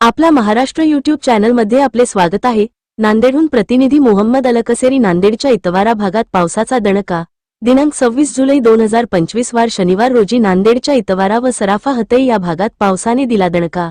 आपला महाराष्ट्र युट्यूब चॅनलमध्ये आपले स्वागत आहे. नांदेडहून प्रतिनिधी मोहम्मद अलकसेरी नांदेडच्या इतवारा भागात पावसाचा दणका. दिनांक सव्वीस जुलै दोन हजार पंचवीस वार शनिवार रोजी नांदेडच्या इतवारा व सराफा हतई या भागात पावसाने दिला दणका.